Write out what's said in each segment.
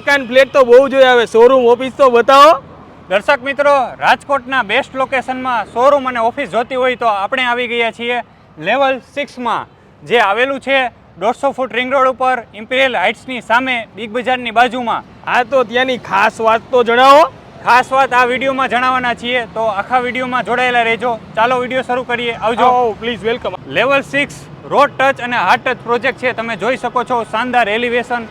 મકાન ફ્લેટ તો બહુ જોઈએ હવે શોરૂમ ઓફિસ તો બતાવો. દર્શક મિત્રો રાજકોટના બેસ્ટ લોકેશનમાં શોરૂમ અને ઓફિસ જોતી હોય તો આપણે આવી ગયા છીએ લેવલ સિક્સમાં જે આવેલું છે દોઢસો ફૂટ રિંગ રોડ ઉપર ઇમ્પિરિયલ હાઇટ્સની સામે બિગ બજારની બાજુમાં. આ તો ત્યાંની ખાસ વાત તો જણાવો. ખાસ વાત આ વિડીયોમાં જણાવવાના છીએ તો આખા વિડીયોમાં જોડાયેલા રહેજો. ચાલો વીડિયો શરૂ કરીએ. આવજો. આવો please welcome level six road touch અને હાર્ટ ટચ પ્રોજેક્ટ છે. તમે જોઈ શકો છો શાનદાર એલિવેશન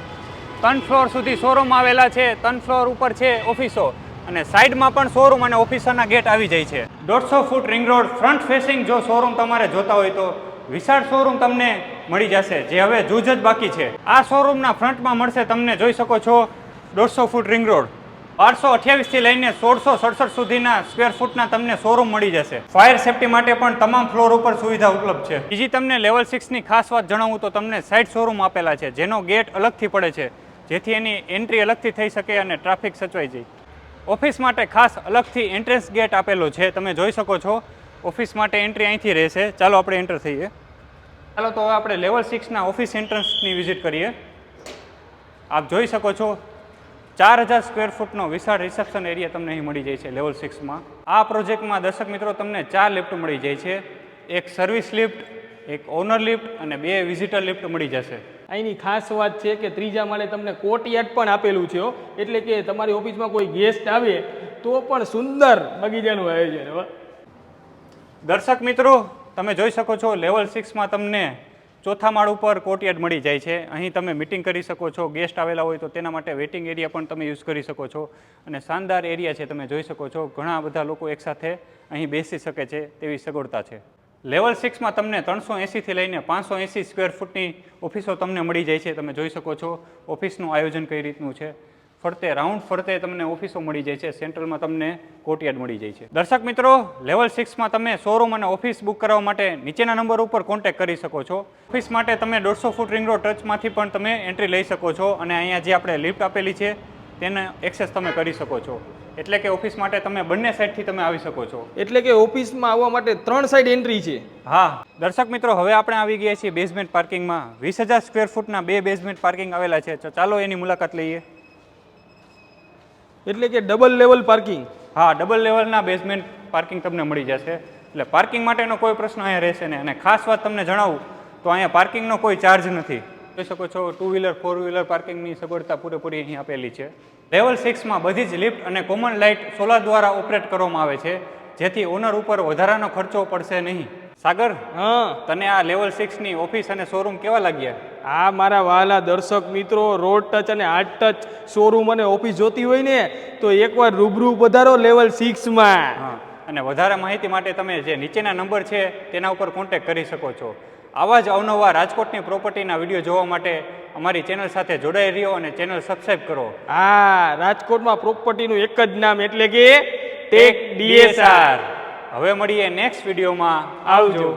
ત્રણ ફ્લોર સુધી શોરૂમ આવેલા છે, ત્રણ ફ્લોર ઉપર છે ઓફિસો અને સાઈડમાં પણ શોરૂમ અને ઓફિસરના ગેટ આવી જાય છે. દોઢસો foot ring road front facing જો શોરૂમ તમારે જોતા હોય તો વિશાળ શોરૂમ તમને મળી જશે, જે હવે જૂજ જ બાકી છે. આ શોરૂમના ફ્રન્ટમાં મળશે તમને જોઈ શકો છો દોઢસો ફૂટ રિંગ રોડ બારસો અઠ્યાવીસથી લઈને સોળસો સડસઠ સુધીના સ્ક્વેર ફૂટના તમને શોરૂમ મળી જશે. ફાયર સેફટી માટે પણ તમામ ફ્લોર ઉપર સુવિધા ઉપલબ્ધ છે. બીજી તમને લેવલ સિક્સની ખાસ વાત જણાવું તો તમને સાઈડ શોરૂમ આપેલા છે, જેનો ગેટ અલગથી પડે છે. જેથી એની એન્ટ્રી અલગથી થઈ શકે અને ટ્રાફિક સચવાઈ જાય. ઓફિસ માટે ખાસ અલગથી એન્ટ્રન્સ ગેટ આપેલો છે. તમે જોઈ શકો છો, ઓફિસ માટે એન્ટ્રી અહીંથી રહેશે. ચાલો આપણે એન્ટર થઈએ. ચાલો તો હવે આપણે લેવલ સિક્સના ઓફિસ એન્ટ્રન્સની વિઝિટ કરીએ. આપ જોઈ શકો છો, ચાર હજાર સ્ક્વેર ફૂટનો વિશાળ રિસેપ્શન એરિયા તમને અહીં મળી જાય છે લેવલ સિક્સમાં આ પ્રોજેક્ટમાં દર્શક મિત્રો તમને ચાર લિફ્ટ મળી જાય છે. એક સર્વિસ લિફ્ટ એક ઓનર લિફ્ટ અને બે વિઝિટર લિફ્ટ મળી જશે. અહીંની ખાસ વાત છે કે ત્રીજા માળે તમને કોર્ટયાર્ડ પણ આપેલું છે એટલે કે તમારી ઓફિસમાં કોઈ ગેસ્ટ આવે તો પણ સુંદર બગીચાનું આયોજન હો. દર્શક મિત્રો, તમે જોઈ શકો છો લેવલ સિક્સમાં તમને ચોથા માળ ઉપર કોર્ટયાર્ડ મળી જાય છે. અહીં તમે મિટિંગ કરી શકો છો ગેસ્ટ આવેલા હોય તો તેના માટે વેઇટિંગ એરિયા પણ તમે યુઝ કરી શકો છો. અને શાનદાર એરિયા છે, તમે જોઈ શકો છો. ઘણા બધા લોકો એકસાથે અહીં બેસી શકે છે તેવી સગવડતા છે. લેવલ સિક્સમાં તમને ત્રણસો એંસીથી લઈને પાંચસો એંસી સ્ક્વેર ફૂટની ઓફિસો તમને મળી જાય છે. તમે જોઈ શકો છો ઓફિસનું આયોજન કઈ રીતનું છે. ફરતે રાઉન્ડ ફરતે તમને ઓફિસો મળી જાય છે. સેન્ટ્રલમાં તમને કોર્ટયાર્ડ મળી જાય છે. દર્શક મિત્રો લેવલ સિક્સમાં તમે શોરૂમ અને ઓફિસ બુક કરવા માટે નીચેના નંબર ઉપર કોન્ટેક્ટ કરી શકો છો. ઓફિસ માટે તમે દોઢસો ફૂટ રિંગ રોડ ટચમાંથી પણ તમે એન્ટ્રી લઈ શકો છો. અને અહીંયા જે આપણે લિફ્ટ આપેલી છે તેને એક્સેસ તમે કરી શકો છો. એટલે કે ઓફિસ માટે તમે બંને સાઈડથી તમે આવી શકો છો. એટલે કે ઓફિસમાં આવવા માટે ત્રણ સાઈડ એન્ટ્રી છે. હા. દર્શક મિત્રો હવે આપણે આવી ગયા છીએ બેઝમેન્ટ પાર્કિંગમાં વીસ હજાર સ્ક્વેર ફૂટના બે બેઝમેન્ટ પાર્કિંગ આવેલા છે. તો ચાલો એની મુલાકાત લઈએ. એટલે કે ડબલ લેવલ પાર્કિંગ હા ડબલ લેવલના બેઝમેન્ટ પાર્કિંગ તમને મળી જશે. એટલે પાર્કિંગ માટેનો કોઈ પ્રશ્ન અહીંયા રહેશે નહીં. અને ખાસ વાત તમને જણાવું તો અહીંયા પાર્કિંગનો કોઈ ચાર્જ નથી. જોઈ શકો છો ટુ વ્હીલર ફોર વ્હીલર પાર્કિંગની સગવડતા પૂરેપૂરી અહીં આપેલી છે. લેવલ સિક્સમાં બધી જ લિફ્ટ અને કોમન લાઇટ સોલાર દ્વારા ઓપરેટ કરવામાં આવે છે જેથી ઓનર ઉપર વધારાનો ખર્ચો પડશે નહીં. સાગર હા. તને આ લેવલ સિક્સની ઓફિસ અને શોરૂમ કેવા લાગ્યા? આ મારા વાલા દર્શક મિત્રો રોડ ટચ અને હાર્ટ ટચ શોરૂમ અને ઓફિસ જોતી હોય ને તો એકવાર રૂબરૂ વધારો લેવલ સિક્સમાં હા અને વધારે માહિતી માટે તમે જે નીચેના નંબર છે તેના ઉપર કોન્ટેક્ટ કરી શકો છો. આવા જ અવનવા રાજકોટની પ્રોપર્ટીના વીડિયો જોવા માટે અમારી ચેનલ સાથે જોડાઈ રહ્યો અને ચેનલ સબસ્ક્રાઈબ કરો. હા રાજકોટમાં પ્રોપર્ટીનું એક જ નામ એટલે કે ટેક ડીએસઆર હવે મળીએ નેક્સ્ટ વિડીયોમાં આવજો.